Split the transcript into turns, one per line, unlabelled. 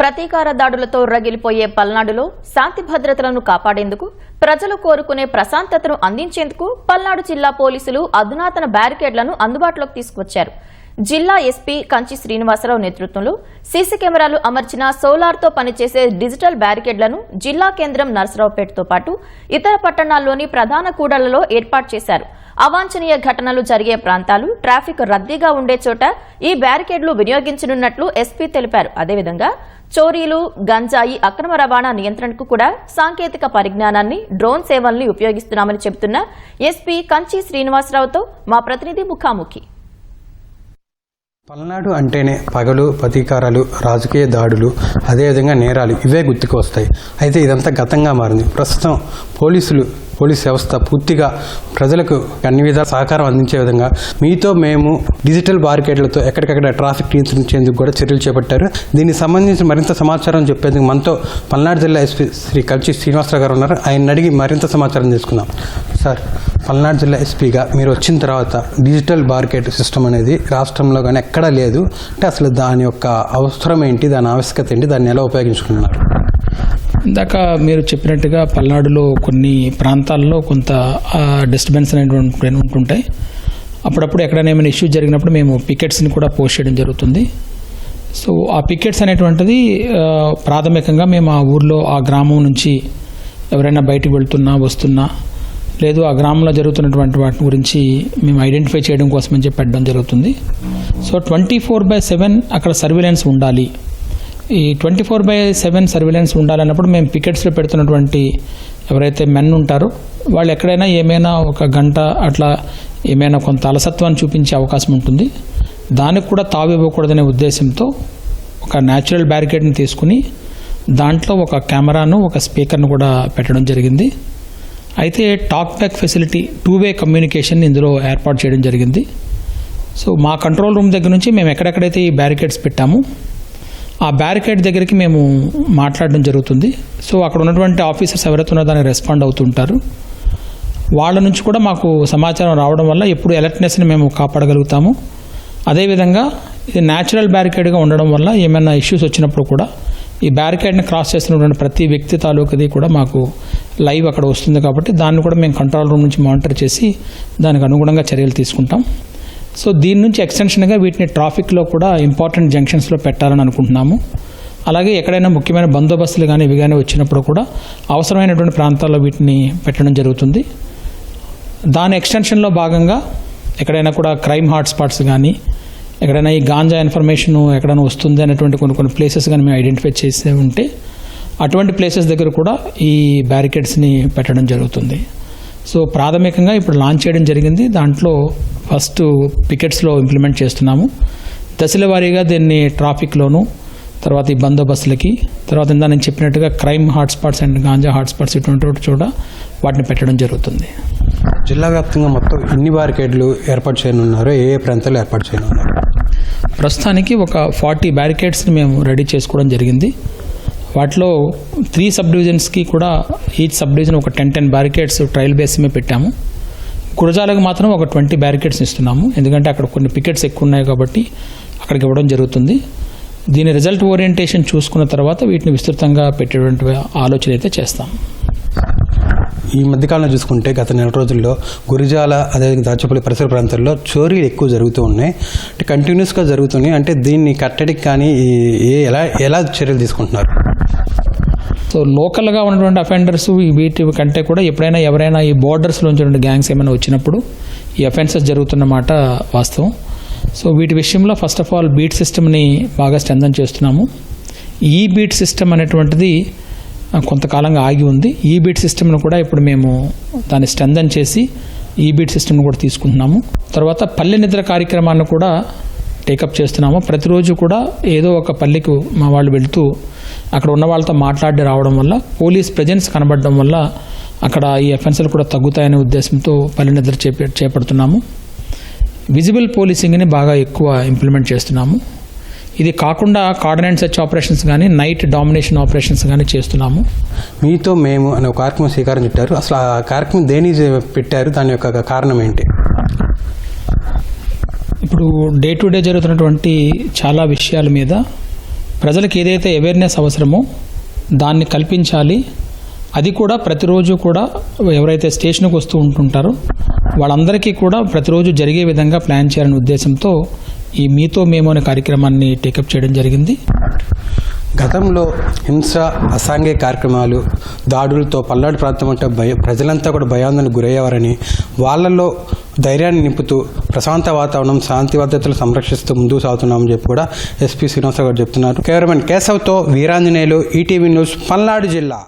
ప్రతీకార దాడులతో రగిలిపోయే పల్నాడులో శాంతి భద్రతలను కాపాడేందుకు ప్రజలు కోరుకునే ప్రశాంతతను అందించేందుకు పల్నాడు జిల్లా పోలీసులు అధునాతన బ్యారికేడ్లను అందుబాటులోకి తీసుకువచ్చారు. జిల్లా ఎస్పీ కంచి శ్రీనివాసరావు నేతృత్వంలో సీసీ కెమెరాలు అమర్చిన సోలార్తో పనిచేసే డిజిటల్ బ్యారికేడ్లను జిల్లా కేంద్రం నరసరావుపేటతో పాటు ఇతర పట్టణాల్లోని ప్రధాన కూడళ్ళలో ఏర్పాటు చేశారు. అవాంఛనీయ ఘటనలు జరిగే ప్రాంతాలు ట్రాఫిక్ రద్దీగా ఉండే చోట ఈ బ్యారికేడ్లు వినియోగించనున్నట్లు ఎస్పీ తెలిపారు. అదేవిధంగా చోరీలు గంజాయి అక్రమ రవాణా నియంత్రణకు కూడా సాంకేతిక పరిజ్ఞానాన్ని డ్రోన్ సేవల్ని ఉపయోగిస్తున్నామని చెబుతున్న ఎస్పీ కంచి శ్రీనివాసరావుతో మా ప్రతినిధి ముఖాముఖి.
పల్నాడు అంటేనే పగలు ప్రతీకారాలు రాజకీయ దాడులు అదేవిధంగా నేరాలు ఇవే గుర్తుకు వస్తాయి అయితే ఇదంతా గతంగా మారింది. ప్రస్తుతం పోలీసులు పోలీస్ వ్యవస్థ పూర్తిగా ప్రజలకు అన్ని విధాల సహకారం అందించే విధంగా మీతో మేము డిజిటల్ బారికేడ్లతో ఎక్కడికక్కడ ట్రాఫిక్ నియంత్రించేందుకు కూడా చర్యలు చేపట్టారు. దీనికి సంబంధించిన మరింత సమాచారం చెప్పేందుకు మనతో పల్నాడు జిల్లా ఎస్పీ శ్రీ కల్చి శ్రీనివాసరావు గారు ఉన్నారు. ఆయన అడిగి మరింత సమాచారం తీసుకుందాం సార్ పల్నాడు జిల్లా ఎస్పీగా మీరు వచ్చిన తర్వాత డిజిటల్ బార్కెట్ సిస్టమ్ అనేది రాష్ట్రంలో కానీ ఎక్కడా లేదు. అంటే అసలు దాని యొక్క అవసరం ఏంటి? దాని ఆవశ్యకత ఏంటి? దాన్ని ఎలా ఉపయోగించుకుంటున్నారు?
ఇందాక మీరు చెప్పినట్టుగా పల్నాడులో కొన్ని ప్రాంతాల్లో కొంత డిస్టర్బెన్స్ అనేటువంటి ఉంటుంటాయి అప్పుడప్పుడు ఎక్కడైనా ఏమైనా ఇష్యూ జరిగినప్పుడు మేము పికెట్స్ని కూడా పోస్ట్ చేయడం జరుగుతుంది. సో ఆ పికెట్స్ అనేటువంటిది ప్రాథమికంగా మేము ఆ ఊర్లో ఆ గ్రామం నుంచి ఎవరైనా బయటికి వెళ్తున్నా వస్తున్నా లేదు ఆ గ్రామంలో జరుగుతున్నటువంటి వాటి గురించి మేము ఐడెంటిఫై చేయడం కోసం అని చెప్పి పెట్టడం జరుగుతుంది. So twenty four by seven అక్కడ సర్వేలెన్స్ ఉండాలి. ఈ twenty four by seven surveillance ఉండాలన్నప్పుడు మేము పికెట్స్లో పెడుతున్నటువంటి ఎవరైతే మెన్ ఉంటారో వాళ్ళు ఎక్కడైనా ఏమైనా ఒక గంట అట్లా ఏమైనా కొంత అలసత్వాన్ని చూపించే అవకాశం ఉంటుంది. దానికి కూడా తావు ఇవ్వకూడదనే ఉద్దేశంతో ఒక న్యాచురల్ బ్యారికేడ్ని తీసుకుని దాంట్లో ఒక కెమెరాను ఒక స్పీకర్ను కూడా పెట్టడం జరిగింది. అయితే talk back facility two way communication ఇందులో ఏర్పాటు చేయడం జరిగింది. సో మా కంట్రోల్ రూమ్ దగ్గర నుంచి మేము ఎక్కడెక్కడైతే ఈ బ్యారికేడ్స్ పెట్టామో ఆ బ్యారికేడ్ దగ్గరికి మేము మాట్లాడడం జరుగుతుంది. సో అక్కడ ఉన్నటువంటి ఆఫీసర్స్ ఎవరైతే ఉన్నారో దానికి రెస్పాండ్ అవుతుంటారు. వాళ్ళ నుంచి కూడా మాకు సమాచారం రావడం వల్ల ఎప్పుడు అలర్ట్నెస్ని మేము కాపాడగలుగుతాము. అదేవిధంగా ఇది న్యాచురల్ బ్యారికేడ్గా ఉండడం వల్ల ఏమైనా ఇష్యూస్ వచ్చినప్పుడు కూడా ఈ బ్యారికేడ్ని క్రాస్ చేస్తున్నటువంటి ప్రతి వ్యక్తి తాలూకది కూడా మాకు లైవ్ అక్కడ వస్తుంది కాబట్టి దాన్ని కూడా మేము కంట్రోల్ రూమ్ నుంచి మానిటర్ చేసి దానికి అనుగుణంగా చర్యలు తీసుకుంటాం. సో దీని నుంచి ఎక్స్టెన్షన్గా వీటిని ట్రాఫిక్లో కూడా ఇంపార్టెంట్ జంక్షన్స్లో పెట్టాలని అనుకుంటున్నాము. అలాగే ఎక్కడైనా ముఖ్యమైన బందోబస్తులు కానీ ఇవి కానీ వచ్చినప్పుడు కూడా అవసరమైనటువంటి ప్రాంతాల్లో వీటిని పెట్టడం జరుగుతుంది. దాని ఎక్స్టెన్షన్లో భాగంగా ఎక్కడైనా కూడా క్రైమ్ హాట్స్పాట్స్ కానీ ఎక్కడైనా ఈ గాంజా ఇన్ఫర్మేషన్ ఎక్కడైనా వస్తుంది అనేటువంటి కొన్ని కొన్ని ప్లేసెస్ కానీ మేము ఐడెంటిఫై చేసే ఉంటే అటువంటి ప్లేసెస్ దగ్గర కూడా ఈ బ్యారికేడ్స్ని పెట్టడం జరుగుతుంది. సో ప్రాథమికంగా ఇప్పుడు లాంచ్ చేయడం జరిగింది. దాంట్లో ఫస్ట్ పికెట్స్లో ఇంప్లిమెంట్ చేస్తున్నాము. దశల వారీగా దీన్ని ట్రాఫిక్లోను తర్వాత ఈ బందోబస్తులకి తర్వాత ఇందా నేను చెప్పినట్టుగా crime hotspots and ganja hotspots ఇటువంటి వాటి చోట వాటిని పెట్టడం జరుగుతుంది.
జిల్లా వ్యాప్తంగా మొత్తం ఎన్ని బారికేడ్లు ఏర్పాటు చేయనున్నారో ఏ ఏ ప్రాంతాల్లో ఏర్పాటు చేయనున్నారు?
ప్రస్తుతానికి ఒక ఫార్టీ బ్యారికేడ్స్ని మేము రెడీ చేసుకోవడం జరిగింది. వాటిలో త్రీ సబ్ డివిజన్స్కి కూడా ఈచ్ సబ్ డివిజన్ ఒక ten ten barricades trial base మీద పెట్టాము. గురజాలకు మాత్రం ఒక ట్వంటీ బ్యారికేడ్స్ ఇస్తున్నాము. ఎందుకంటే అక్కడ కొన్ని పికెట్స్ ఎక్కువ ఉన్నాయి కాబట్టి అక్కడికి ఇవ్వడం జరుగుతుంది. దీని రిజల్ట్ ఓరియంటేషన్ చూసుకున్న తర్వాత వీటిని విస్తృతంగా పెట్టేటువంటి ఆలోచన అయితే చేస్తాం.
ఈ మధ్యకాలంలో చూసుకుంటే గత నెల రోజుల్లో గురిజాల అదేవిధంగా దాచపల్లి పరిసర ప్రాంతాల్లో చోరీలు ఎక్కువ జరుగుతూ ఉన్నాయి. అంటే కంటిన్యూస్గా జరుగుతున్నాయి. అంటే దీన్ని కట్టడికి కానీ ఏ ఎలా ఎలా చర్యలు తీసుకుంటున్నారు?
సో లోకల్గా ఉన్నటువంటి అఫెండర్స్ వీటి కంటే కూడా ఎప్పుడైనా ఎవరైనా ఈ బోర్డర్స్లో ఉన్నటువంటి గ్యాంగ్స్ ఏమైనా వచ్చినప్పుడు ఈ అఫెన్సెస్ జరుగుతున్న మాట వాస్తవం. సో వీటి విషయంలో ఫస్ట్ ఆఫ్ ఆల్ బీట్ సిస్టమ్ని బాగా స్ట్రెంథన్ చేస్తున్నాము. ఈ బీట్ సిస్టమ్ అనేటువంటిది కొంతకాలంగా ఆగి ఉంది. ఈ బీట్ సిస్టమ్ను కూడా ఇప్పుడు మేము దాన్ని స్ట్రెంథన్ చేసి ఈ బీట్ సిస్టమ్ను కూడా తీసుకుంటున్నాము. తర్వాత పల్లె నిద్ర కార్యక్రమాన్ని కూడా టేకప్ చేస్తున్నాము. ప్రతిరోజు కూడా ఏదో ఒక పల్లెకు మా వాళ్ళు వెళ్తూ అక్కడ ఉన్న వాళ్ళతో మాట్లాడి రావడం వల్ల పోలీస్ ప్రజెన్స్ కనబడడం వల్ల అక్కడ ఈ ఎఫెన్స్లు కూడా తగ్గుతాయనే ఉద్దేశంతో పల్లె నిద్ర చేప చేపడుతున్నాము. విజిబుల్ పోలీసింగ్ని బాగా ఎక్కువ ఇంప్లిమెంట్ చేస్తున్నాము. ఇది కాకుండా కార్డినేట్ సెర్చ్ ఆపరేషన్స్ కానీ నైట్ డామినేషన్ ఆపరేషన్స్ కానీ చేస్తున్నాము.
మీతో మేము అనే ఒక కార్యక్రమం శ్రీకారం చుట్టారు. అసలు ఆ కార్యక్రమం దేని పెట్టారు? దాని యొక్క కారణం ఏంటి?
ఇప్పుడు డే టు డే జరుగుతున్నటువంటి చాలా విషయాల మీద ప్రజలకు ఏదైతే అవేర్నెస్ అవసరమో దాన్ని కల్పించాలి. అది కూడా ప్రతిరోజు కూడా ఎవరైతే స్టేషన్కి వస్తూ ఉంటుంటారో వాళ్ళందరికీ కూడా ప్రతిరోజు జరిగే విధంగా ప్లాన్ చేయాలనే ఉద్దేశంతో ఈ మీతో మేము అనే కార్యక్రమాన్ని టేకప్ చేయడం జరిగింది.
గతంలో హింస అసాంఘిక కార్యక్రమాలు దాడులతో పల్నాడు ప్రాంతం అంటే భయ ప్రజలంతా కూడా భయాందోళనకు గురయ్యేవారని వాళ్ళలో ధైర్యాన్ని నింపుతూ ప్రశాంత వాతావరణం శాంతి భద్రతలు సంరక్షిస్తూ ముందుకు సాగుతున్నామని చెప్పి కూడా ఎస్పీ శ్రీనివాసరావు గారు చెప్తున్నారు. కెమెరామెన్ కేశవ్తో వీరాంజనేయులు ఈటీవీ న్యూస్ పల్నాడు జిల్లా.